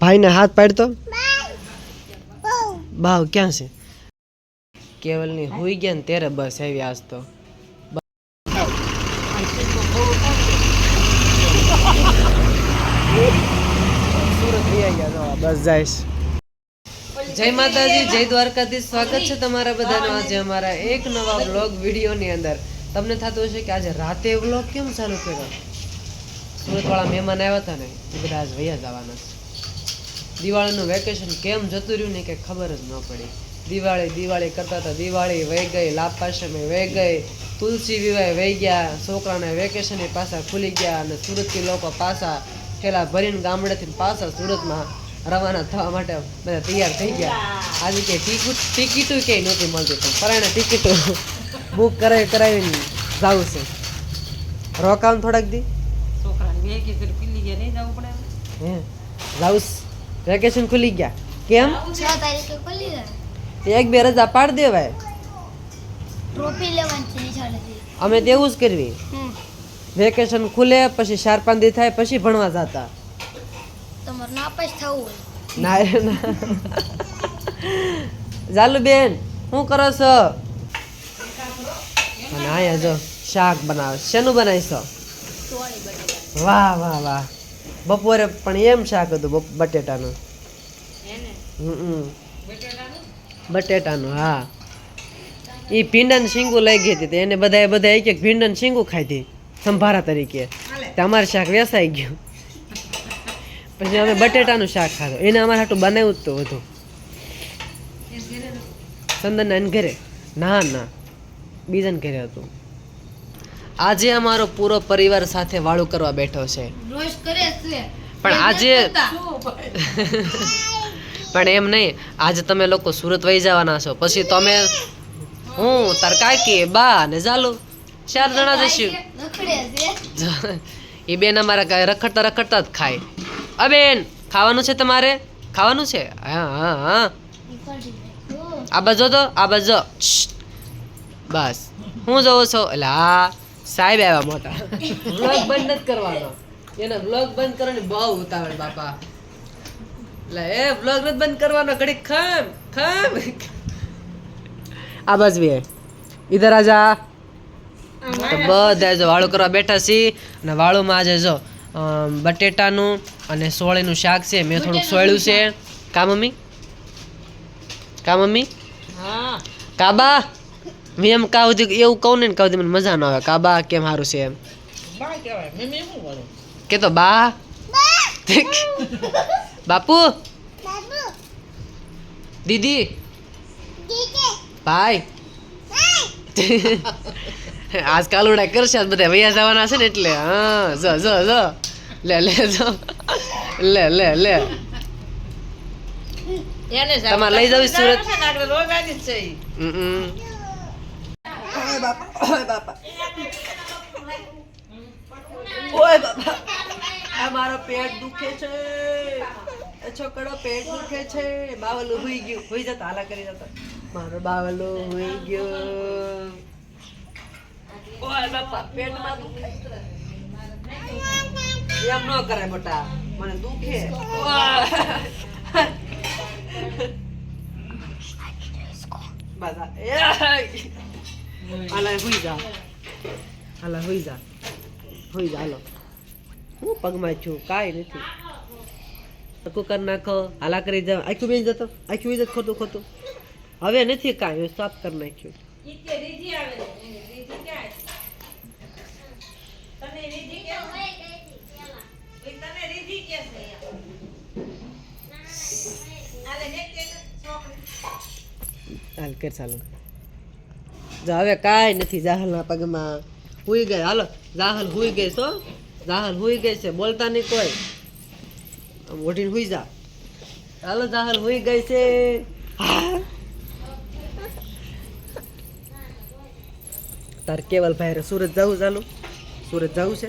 ભાઈને હાથ પાડતો? બાવ ક્યાં છે? કેવલની હોઈ ગયા ને ત્યારે બસ આવી આજ તો. બસ જઈશ જય માતાજી જય દ્વારકાધીશ. સ્વાગત છે તમારા બધાનો આજે અમારા એક નવા બ્લોગ વિડીયોની અંદર. તમને થતું હશે કે આજે રાતે વ્લોગ કેમ ચાલુ કર્યો? સુરતવાળા મહેમાન આવ્યા હતા ને એ બધા આજ વૈયા જવાના છે. દિવાળીનું વેકેશન કેમ જતું રહ્યું ને કે ખબર જ ન પડી. દિવાળી દિવાળી કરતા હતા દિવાળી વહી ગઈ લાભ પાસમે વહી ગઈ તુલસી વિવાહ વહી ગયા છોકરાને વેકેશન પાછા ખુલી ગયા અને સુરતથી લોકો પાછા ઠેલા ભરીને ગામડેથી પાછા સુરતમાં રવાના થવા માટે બધા તૈયાર થઈ ગયા. આજે કે ટિકિટ ટિકિટું ક્યાંય નહોતી મળતી પણ પરાણે ટિકિટો બુક કરાવી કરાવીને જવું છે. રોકાણ થોડાક દી. છોકરાને બે નહીં જવું પડે. હે જાઉસ વેકેશન ખુલી ગયા. કેમ? એક બે રજા પાડ દેવાય. અમે તેવું જ કરવી. વેકેશન ખુલે પછી ચાર પાંચ દી થાય પછી ભણવા જતા. ના રે ના. જાલુ બેન શું કરો છો? અને આયા જો શાક બનાવે શેનું બનાવીશો? વાહ વાહ વાહ. બપોરે પણ એમ શાક હતું બટેટાનું. બટેટાનું? હા. એ ભીંડાનું શીંગું લઈ ગઈ હતી એને બધા બધા એક એક ભીંડાનું શીંગું ખાધી સંભારા તરીકે. અમારું શાક વેસાઈ ગયું. પછી અમે બટેટાનું શાક ખાધું. એને અમારે હાટું બનાવ્યું જ તો બધું. ચંદન એને ઘરે? ના ના. બીજાને ઘરે હતું. આજે અમારો પૂરો પરિવાર સાથે વાળું કરવા બેઠો છે. કરે છે. પણ આજે પણ એમ નહીં આજે તમે લોકો સુરત વહી જવાના છો. પછી તમે હું તરકાકી બા ને ચાલુ ચાર જણા જઈશું. એ બેન અમારા કાંઈ રખડતા રખડતા જ ખાય. અ બેન ખાવાનું છે તમારે? ખાવાનું છે? હા હા હા. આ બાજુ તો આ બાજુ. બસ. હું જોઉં છું. એટલે હા સાહેબ આવ્યા મોટા. બંધ જ કરવાનો. એને વ્લોગ બંધ કરવાની બહુ ઉતાવળ બાપા. એટલે એ વ્લોગ નથી બંધ કરવાનો ઘડીક ખમ ખમ. આ બસ બે ઇધર આજા તો બધા જો વાળું કરવા બેઠા છીએ અને વાળુમાં આજે જો બટેટાનું અને સોળીનું શાક છે. મેં થોડુંક સોળ્યું છે. કા મમ્મી? કા મમ્મી? હા. કાબા? મેં એમ કાવ એવું કહું ને ને કહું મને મજા ન આવે. કાબા કેમ સારું છે એમ? કે તો બા. બાપુ. દીદી. ભાઈ. આજકાલ ઉડા કરશે બધા વૈયા જવાના છે ને એટલે હા જો જો જો. લે લે જો. લે લે લે. તમારે લઈ જવું સુરત? બાપા. ઓય બાપા. આ મારો પેટ દુખે છે. છોકરો પેટ દુખે છે. બાવલો હોઈ ગયું. હોઈ જતા, હાલા કરી જતા. મારો બાવલો હોઈ ગયો. પેટમાં દુખે. એમ ન કરે મોટા. મને દુખે. હાલા હોઈ જા. હાલા હોઈ જા. હોઈ જા, હાલો. હું પગમાં છું કાંઈ નથી. કરી નાખો હાલા કરી જાવ આખું બેસી જતો આખું બેસી ખોટું ખોટું. હવે નથી કાંઈ સાફ કરી નાખ્યું. હાલ કર ચાલો. જા હવે કાંઈ નથી જાહલના પગમાં હુઈ ગઈ. હાલો જાહલ હુઈ ગઈ છો જાહલ હુઈ ગઈ છે બોલતા નહીં કોઈ. આમ ઓઢીને હુઈ જા. હાલો જાહર હુઈ ગઈ છે. તાર કેવલ ભાઈ સુરત જવું ચાલુ. સુરત જવું છે?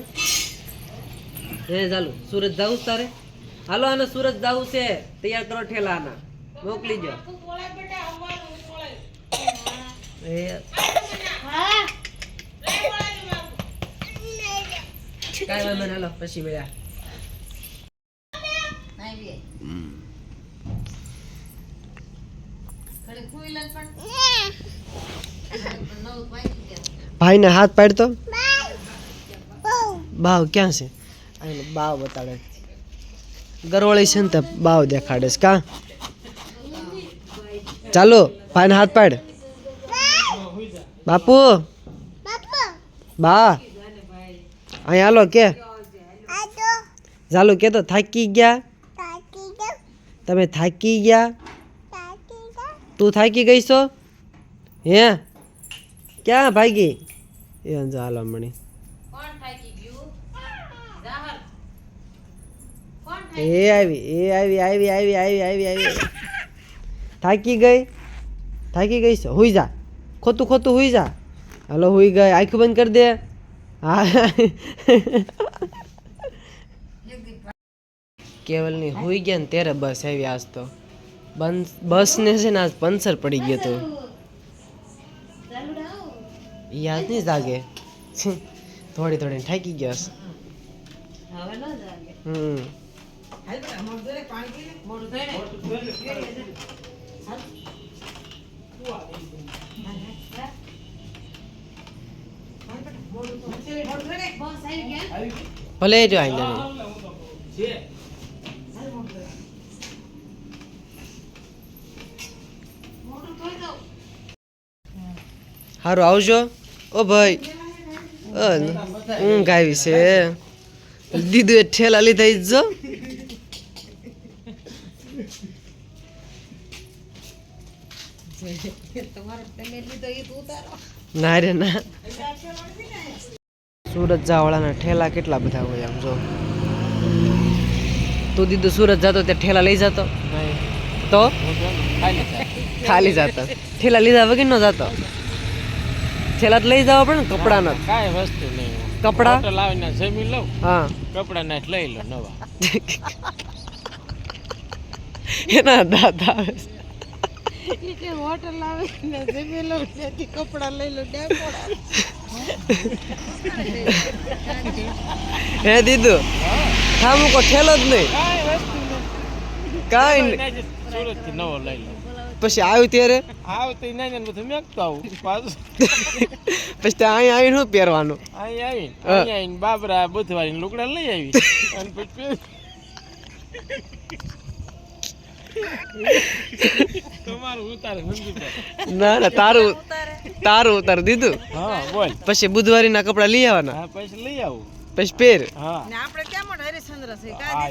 હે ચાલુ સુરત જવું તારે? હાલો આને સુરત જવું છે. તૈયાર કરો ઠેલા આના. મોકલી દો એ હા કાંઈ વાંધો નહીં હાલો પછી મળ્યા ભાઈને હાથ પાડતો? બાવ. ક્યાં છે? આને બાવ બતાડે ગરવાળી છે ને તે બાવ દેખાડે છે. કા? ચાલો ભાઈને હાથ પાડ. બાપુ. બા. અહીં હાલો કે. ચાલો કે તો થાકી ગયા. તમે થાકી ગયા. તું થાકી ગઈ છો? હે? ક્યાં ભાગી? એ ચાલો મણી. એ આવી એ આવી આવી આવી આવી આવી આવી. થાકી ગઈ? થાકી ગઈ છે? હુઈ જા. ખોતું ખોતું હુઈ જા. હાલો હુઈ ગઈ. આંખું બંધ કરી દે. હા કેવલની હોઈ ગયા ને ત્યારે બસ આવી આજ તો. બસ ને છે ને આજ પંચર પડી ગયો તો યાદ નહીં જાગે. થોડી થોડી થાકી ગયો હમ. ભલે જો આઈ નહીં. હારું, આવજો. ઓ ભાઈ. ઊંઘ આવી છે. દીદુ એ ઠેલા લીધા જો ના રે ના સુરત જાવાળાના ઠેલા કેટલા બધા હોય આમ જો. તું દીધું સુરત જતો ત્યાં ઠેલા લઈ જતો? તો? ખાલી જતો. ઠેલા લીધા વગર નો જતો? ઠેલા લઈ જવા પડે ને કપડાના કાંઈ વસ્તુ નહીં. કપડા? લાવીને જમી લઉં. હા. કપડા ના લઈ લો નવા. એના દાદા આવે છે. હોટલ આવીને જમી લઉં ત્યાંથી કપડા લઈ લો હે દીદુ? હા મૂકો ઠેલો જ નહીં. કાંઈ નહીં કાંઈ સુરતથી નવો લઈ લો. પછી આવ્યું ત્યારે? આવતી નહીં ને બધું મેકતો આવું. પાછું પછી ત્યાં અહીં આવીને શું પહેરવાનું? અહીં આવીને. અહીં આવીને બાબરા બુધવારી લુકડા લઈ આવી. અને પછી તમારું ઉતારે સમજી જાઓ. ના ના તારું તારું ઉતાર દીધું. હા બોલ. પછી બુધવારીના કપડા લઈ આવવાના. પછી લઈ આવું. પછી પહેર હા. આપણે કેમ હરિશ્ચંદ્ર છે હા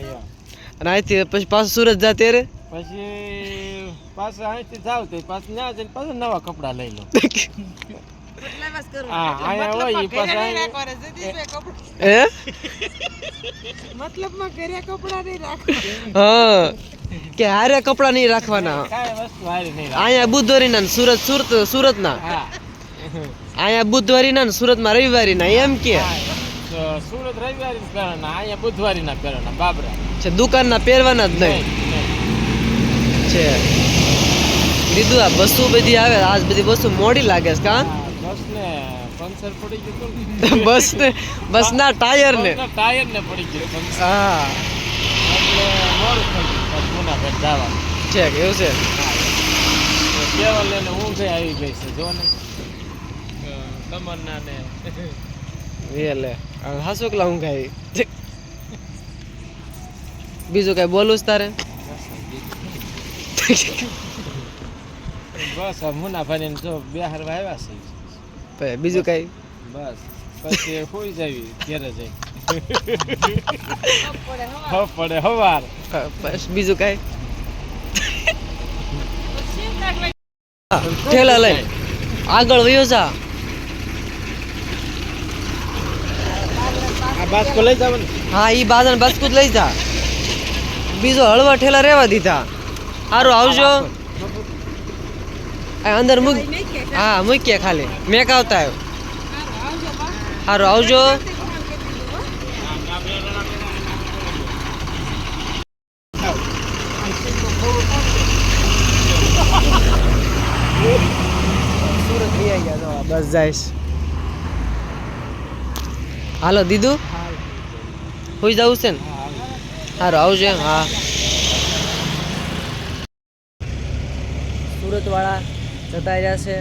અને અહીંથી પછી પાછું સુરત જા ત્યારે પછી પાછા અહીંથી જાવ તે પાછું ના જઈને પાછું નવા કપડા લઈ લો. કે હારે કપડા નહીં રાખવાના. અહીંયા બુધવારીના ને સુરત સુરત સુરતના. ના અહીંયા ને એમ કે. સુરત રવિવારી પહેરવાના અહીંયા બુધવારી ના પહેરવાના બાબરા. છે દુકાનના પહેરવાના જ નહીં. છે. દીધું આ બસો બધી આવે આજ બધી બસો મોડી લાગે છે કા? ને પંચર પડી ગયું બસ ને બસ ના ટાયર ને ટાયર ને પડી ગયું. હા. એટલે મોડું થઈ જુનાગઢ જવાનું. છે. એવું. છે કેવલ લઈને ઊંઘે આવી ગઈ છે જો ને. તમન્ના ને એટલે લે હાસો કલા ઊંઘ આવી. બીજું કઈ બોલું તારે? બસ મુનાભાઈ ને જો બે હરવા આવ્યા છે. બીજું કઈ? બસ. પછી હોઈ જાવી ત્યારે જઈ. હવ પડે હવાર. બસ. બીજું કઈ? ઠેલા લઈ. આગળ વયો જા. આ બાસ્કો લઈ જાવ હા ઈ બાજન જ લઈ જા. બીજો હળવા ઠેલા રહેવા દીધા. સારું આવજો. અંદર મૂક. હા, મૂકીએ ખાલી. મેક આવતા આવ્યો. સારું આવજો. બસ જઈશ. હાલો દીધું હોઈ જવું છે ને? સારું આવજો એમ, હા. સુરતવાળા જતા રહ્યા છે.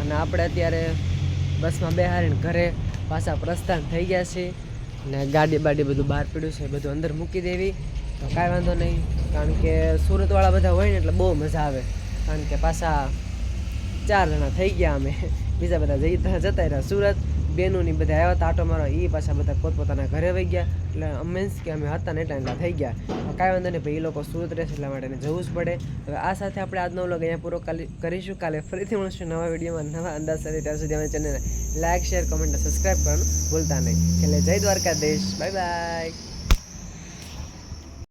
અને આપણે અત્યારે બસમાં બેહારીને ઘરે પાછા પ્રસ્થાન થઈ ગયા છે અને ગાડી બાડી બધું બહાર પડ્યું છે, બધું અંદર મૂકી દેવી. તો કાંઈ વાંધો નહીં, કારણ કે સુરતવાળા બધા હોય ને એટલે બહુ મજા આવે. કારણ કે પાછા ચાર જણા થઈ ગયા અમે. બીજા બધા જઈ જતા રહ્યા સુરત. બેનોની બધા આવ્યા હતા, આટો મારો એ પાછા બધા પોતપોતાના ઘરે વહી ગયા. એટલે મીન્સ કે અમે હતા ને એટલા એટલા થઈ ગયા. કાંઈ વાંધો નહીં, ભાઈ એ લોકો સુરત રહેશે એટલા માટે જવું જ પડે. હવે આ સાથે આપણે આજનો વ્લોગ અહીંયા પૂરો કરીશું. કાલે ફરીથી મળશું નવા વિડીયોમાં, નવા અંદાજ સાથે ત્યાં સુધી અમે ચેનલને લાઇક શેર કમેન્ટ સબસ્ક્રાઈબ કરવાનું ભૂલતા નહીં. એટલે જય દ્વારકાધીશ. Bye bye